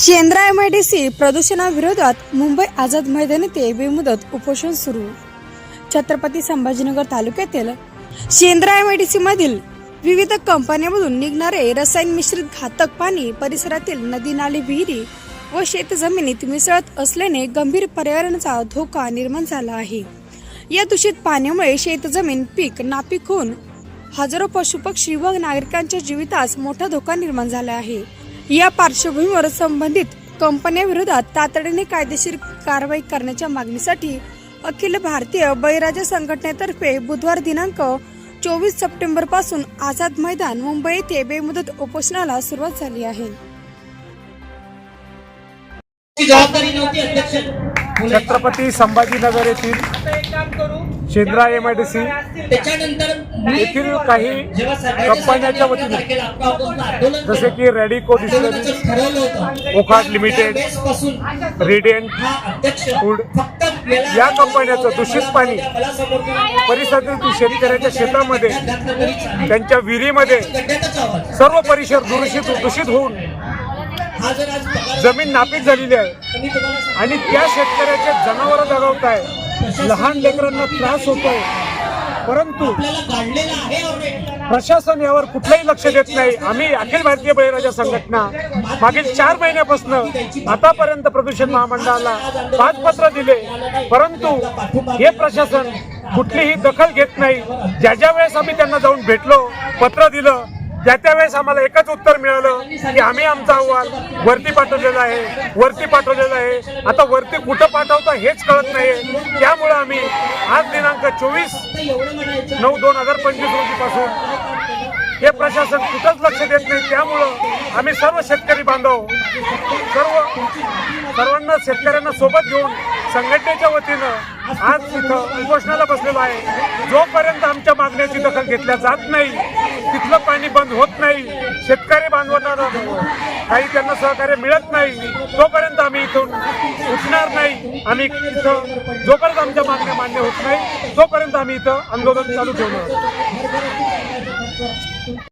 शेंद्रा एवाय डी सी प्रदूषणाविरोधात मुंबई आझाद मैदान येथे बेमुदत उपोषण सुरू. छत्रपती संभाजीनगर तालुक्यातील शेंद्रा एमआयडीसी मधील विविध कंपन्यांमधून निघणारे रसायन मिश्रित घातक पाणी परिसरातील नदी नाले विहिरी व शेतजमिनीत मिसळत असल्याने गंभीर पर्यावरणाचा धोका निर्माण झाला आहे. या दूषित पाण्यामुळे शेतजमीन पीक नापीक होऊन हजारो पशुपक्षी व नागरिकांच्या जीवितास मोठा धोका निर्माण झाला आहे. या पार्श्वभूमीवर संबंधित कंपन्यांविरोधात तातडीने कायदेशीर कारवाई करण्याच्या मागणीसाठी अखिल भारतीय बळीराजा संघटनेतर्फे बुधवार दिनांक चोवीस सप्टेंबरपासून आझाद मैदान मुंबई येथे बेमुदत उपोषणाला सुरुवात झाली आहे. जबाबदारी नव्हती अध्यक्ष. छत्रपती संभाजीनगर येथील शेंद्रा एमआयडीसी त्याच्यानंतर येथील काही जेव्हा सरकारच्या कंपन्यांच्या वतीने जसे की रेडिको होतं. ओकाट लिमिटेड, अध्यक्ष फूड या कंपन्याचं दूषित पाणी परिसरातील शेतकऱ्याच्या शेतामध्ये आहे. त्यांच्या विहिरीमध्ये सर्व परिसर दूषित दूषित होऊन हा जमीन नापीक झालेली आहे. आणि त्या शेतकऱ्याचे जनावरं जगवत आहे लहान लेकरांना त्रास होतोय. परंतु प्रशासन यावर कुठलंही लक्ष देत नाही. आम्ही अखिल भारतीय बळीराजा संघटना मागील चार महिन्यापासून आतापर्यंत प्रदूषण महामंडळाला पाच पत्र दिले. परंतु हे प्रशासन कुठलीही दखल घेत नाही. ज्या ज्या वेळेस आम्ही त्यांना जाऊन भेटलो पत्र दिलं त्या त्या वेळेस आम्हाला एकच उत्तर मिळालं की आम्ही आमचा अहवाल वरती पाठवलेला आहे वरती पाठवलेला आहे. आता वरती कुठं पाठवता हेच कळत नाही त्यामुळं आम्ही आज दिनांक चोवीस नऊ दोन हजार पंचवीस रोजीपासून हे प्रशासन कुठंच लक्ष देत नाही. त्यामुळं आम्ही सर्व शेतकरी बांधव सर्व सर्वांना शेतकऱ्यांना सोबत घेऊन संघटनेच्या वतीनं आज तिथं उपोषणाला बसलेलो आहे. जोपर्यंत आमच्या मागण्याची दखल घेतल्या जात नाही तिथलं पाणी बंद होत नाही शेतकरी बांधवांना काही त्यांना सहकार्य मिळत नाही तोपर्यंत आम्ही इथून उठणार नाही. आम्ही इथं जोपर्यंत आमच्या मागण्या मान्य होत नाही तोपर्यंत आम्ही इथं आंदोलन चालू ठेवणार.